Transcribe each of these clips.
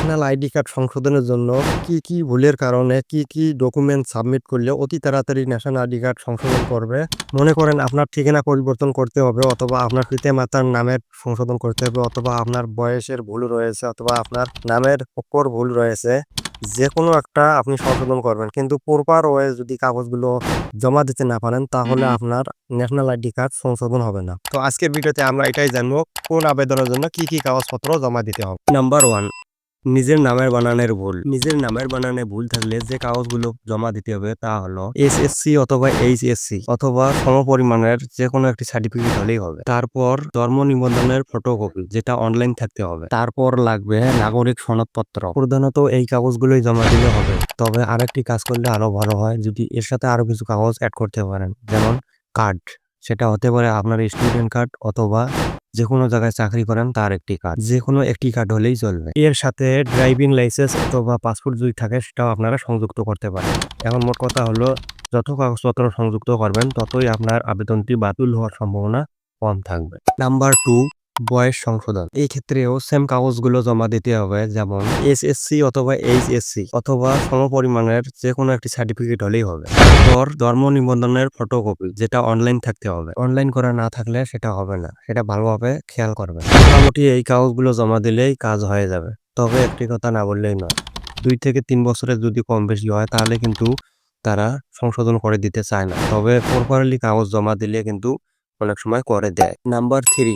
National ID card সংশোধনের জন্য কি কি ভুলের কারণে কি কি ডকুমেন্ট সাবমিট করলে অতি তাড়াতাড়ি ন্যাশনাল আইডি কার্ড সংশোধন করবে? মনে করেন আপনার ঠিকানা পরিবর্তন করতে হবে অথবা আপনার পিতা মাতার নামের সংশোধন করতে হবে অথবা আপনার বয়সের ভুল রয়েছে অথবা আপনার নামের অক্ষর ভুল রয়েছে। যে কোনো একটা আপনি সংশোধন করবেন। কিন্তু প্রপার ওয়ে যদি কাগজগুলো জমা দিতে না পারেন তাহলে আপনার ন্যাশনাল আইডি কার্ড সংশোধন হবে না। তো আজকের ভিডিওতে আমরা এটাই জানব কোন আবেদনের জন্য কি কি কাগজপত্র জমা দিতে হবে। নাম্বার ওয়ান নিজের নামের বানানের ভুল। নিজের নামের বানানে ভুল থাকলে যে কাগজগুলো জমা দিতে হবে তা হলো এসএসসি অথবা এইচএসসি অথবা সমপরিমাণের যে কোনো একটি সার্টিফিকেট হলেই হবে। তারপর ধর্ম নিবন্ধনের ফটোকপি যেটা অনলাইন থাকতে হবে। তারপর লাগবে নাগরিক সনদপত্র। প্রধানত এই কাগজগুলোই জমা দিলে হবে। তবে আরেকটি কাজ করলে আরও ভালো হয়, যদি এর সাথে আরও কিছু কাগজ অ্যাড করতে পারেন। যেমন কার্ড সেটা হতে পারে আপনার স্টুডেন্ট কার্ড অথবা যে কোনো জায়গায় চাকরি করেন, তার একটি কার্ড। যে কোনো একটি কার্ড হলেই চলবে। এর সাথে ড্রাইভিং লাইসেন্স অথবা পাসপোর্ট যদি থাকে, সেটাও আপনারা সংযুক্ত করতে পারেন। এখন মোট কথা হলো, যত কাগজপত্র সংযুক্ত করবেন, ততই আপনার আবেদনটি বাতিল হওয়ার সম্ভাবনা কম থাকবে। নাম্বার টু বয়স সংশোধন। এই ক্ষেত্রেও সেম কাগজগুলো জমা দিতে হবে, যেমন এসএসসি অথবা এইচএসসি অথবা সমপরিমাণের যে কোনো একটি সার্টিফিকেট হলেই হবে। তারপর ধর্ম নিবন্ধনের ফটোকপি যেটা অনলাইন থাকতে হবে। অনলাইন করা না থাকলে সেটা হবে না, সেটা ভালোভাবে খেয়াল করবে মোটামুটি এই কাগজগুলো জমা দিলেই কাজ হয়ে যাবে, তবে একটি কথা না বললেই নয়। দুই থেকে তিন বছরের যদি কম বেশি হয়, তাহলে কিন্তু তারা সংশোধন করে দিতে চায় না। তবে প্রপারলি কাগজ জমা দিলে কিন্তু অনেক সময় করে দেয়। নাম্বার থ্রি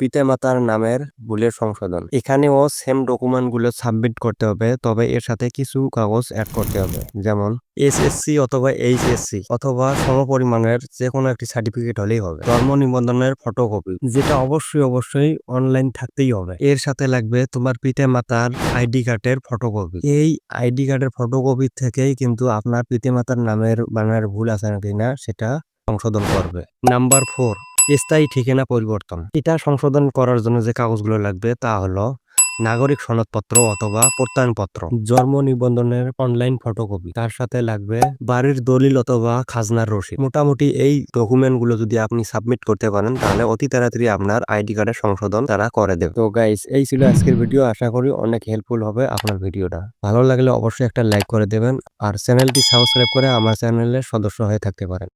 পিতামাতার নামের ভুলের সংশোধন। এখানেও সেম ডকুমেন্টগুলো সাবমিট করতে হবে, তবে এর সাথে কিছু কাগজ অ্যাড করতে হবে। যেমন এসএসসি অথবা এইচএসসি অথবা সমপরিমাণের যে কোনো একটি সার্টিফিকেট হলেই হবে। ধর্ম নিবন্ধনের ফটোকপি যেটা অবশ্যই অবশ্যই অনলাইন থাকতেই হবে। এর সাথে লাগবে তোমার পিতা মাতার আইডি কার্ডের ফটোকপি এই আইডি কার্ডের ফটোকপি থেকেই কিন্তু আপনার পিতামাতার নামের বানানের ভুল আছে কিনা সেটা সংশোধন করবে। নাম্বার ফোর স্থায়ী ঠিকানা পরিবর্তন। এটা সংশোধন করার জন্য যে কাগজগুলো লাগবে তা হলো নাগরিক সনদপত্র অথবা প্রত্যয়নপত্র, জন্ম নিবন্ধনের অনলাইন ফটোকপি তার সাথে লাগবে বাড়ির দলিল অথবা খাজনার রসিদ। মোটামুটি এই ডকুমেন্টগুলো যদি আপনি সাবমিট করতে পারেন, তাহলে অতি তাড়াতাড়ি আপনার আইডি কার্ডের সংশোধন তারা করে দেবে। তো গাইস এই ছিল আজকের ভিডিও আশা করি অনেক হেল্পফুল হবে আপনার ভিডিওটা ভালো লাগলে অবশ্যই একটা লাইক করে দেবেন, আর চ্যানেলটি সাবস্ক্রাইব করে আমার চ্যানেলের সদস্য হয়ে থাকতে পারেন।